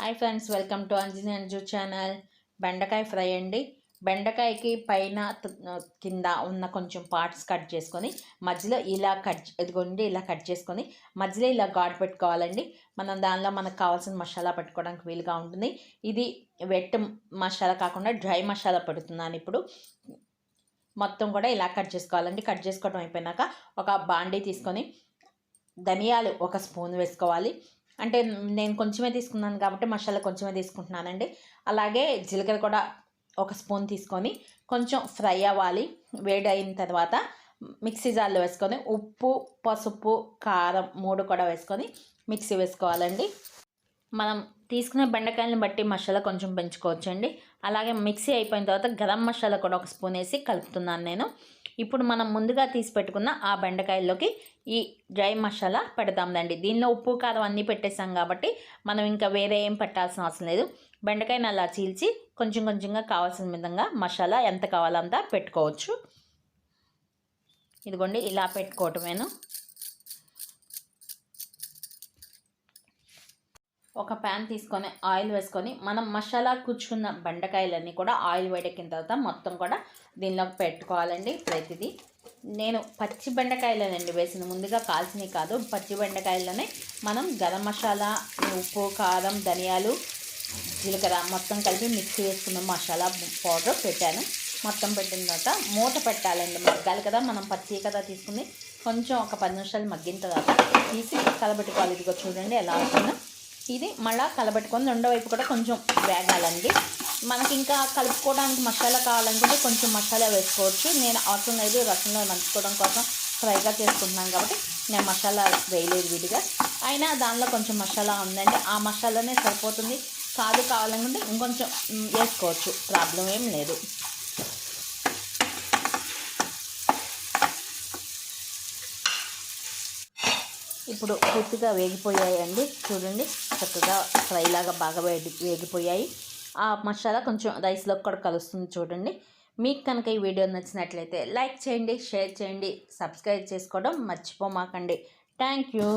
Hi friends welcome to Anjani Anju channel. బెండకాయ fry అండి. బెండకాయకి పైన కింద ఉన్న కొంచెం పార్ట్స్ కట్ చేసుకొని మధ్యలో ఇలా కట్ ఇదిగోండి ఇలా కట్ చేసుకొని మధ్యలో ఇలా గాడ్ పెట్టుకోవాలండి. మనం దానిలో మనకు కావాల్సిన మసాలా పెట్టుకోవడానికి వీలుగా ఉంటుంది. ఇది వెట్ మసాలా కాకుండా డ్రై మసాలా పెడుతున్నాను ఇప్పుడు. మొత్తం కూడా ఇలా కట్ చేసుకోవాలండి. కట్ చేసుకోవడం అయిపోయినాక ఒక బాండీ తీసుకొని ధనియాలు ఒక స్పూన్ వేసుకోవాలి. అంటే నేను కొంచెమే తీసుకున్నాను కాబట్టి మసాలా కొంచెమే తీసుకుంటున్నానండి. అలాగే జీలకర్ర కూడా ఒక స్పూన్ తీసుకొని కొంచెం ఫ్రై అవ్వాలి. వేడి అయిన తర్వాత మిక్సీ జార్లో వేసుకొని ఉప్పు పసుపు కారం మూడు కూడా వేసుకొని మిక్సీ వేసుకోవాలండి. మనం తీసుకునే బెండకాయలను బట్టి మసాలా కొంచెం పెంచుకోవచ్చండి. అలాగే మిక్సీ అయిపోయిన తర్వాత గరం మసాలా కూడా ఒక స్పూన్ వేసి కలుపుతున్నాను నేను. ఇప్పుడు మనం ముందుగా తీసి పెట్టుకున్న ఆ బెండకాయల్లోకి ఈ డ్రై మసాలా పెడతాందండి దీనిలో ఉప్పు కారం అన్నీ పెట్టేసాం కాబట్టి మనం ఇంకా వేరే ఏం పెట్టాల్సిన అవసరం లేదు. బెండకాయని అలా చీల్చి కొంచెం కొంచెంగా కావాల్సిన విధంగా మసాలా ఎంత కావాలంతా పెట్టుకోవచ్చు. ఇదిగోండి ఇలా పెట్టుకోవటమేను. ఒక ప్యాన్ తీసుకొని ఆయిల్ వేసుకొని మనం మసాలా కూర్చుకున్న బెండకాయలన్నీ కూడా ఆయిల్ వేడెక్కిన తర్వాత మొత్తం కూడా దీనిలోకి పెట్టుకోవాలండి ప్రతిదీ. నేను పచ్చి బెండకాయలనండి వేసింది ముందుగా కాల్చినవి కాదు పచ్చి బెండకాయలనే మనం గరం మసాలా ఉప్పు కారం ధనియాలు జీలకర్ర మొత్తం కలిపి మిక్సీ వేసుకున్న మసాలా పౌడర్ పెట్టాను. మొత్తం పెట్టిన తర్వాత మూత పెట్టాలండి మగ్గాలి కదా మనం పచ్చి కదా తీసుకుని. కొంచెం ఒక పది నిమిషాలు మగ్గిన తర్వాత తీసి కలబెట్టుకోవాలి. ఇదిగో చూడండి ఎలా అవుతుందో ఇది మళ్ళీ కలబెట్టుకొని రెండో వైపు కూడా కొంచెం వేగాలండి. మనకి ఇంకా కలుపుకోవడానికి మసాలా కావాలనుకుంటే కొంచెం మసాలా వేసుకోవచ్చు. నేను అవసరం లేదు రసంలో నంచుకోవడం కోసం ఫ్రైగా చేసుకుంటున్నాను కాబట్టి నేను మసాలా వేయలేదు విడిగా. అయినా దానిలో కొంచెం మసాలా ఉందండి. ఆ మసాలానే సరిపోతుంది. కాదు కావాలనుకుంటే ఇంకొంచెం వేసుకోవచ్చు. ప్రాబ్లం ఏం లేదు. ఇప్పుడు పూర్తిగా వేగిపోయాయండి. చూడండి చక్కగా ఫ్రై లాగా బాగా వేడి వేగిపోయాయి. ఆ మసాలా కొంచెం రైస్లో కూడా కలుస్తుంది చూడండి. మీకు కనుక ఈ వీడియో నచ్చినట్లయితే లైక్ చేయండి షేర్ చేయండి సబ్స్క్రైబ్ చేసుకోవడం మర్చిపోమాకండి. Thank you.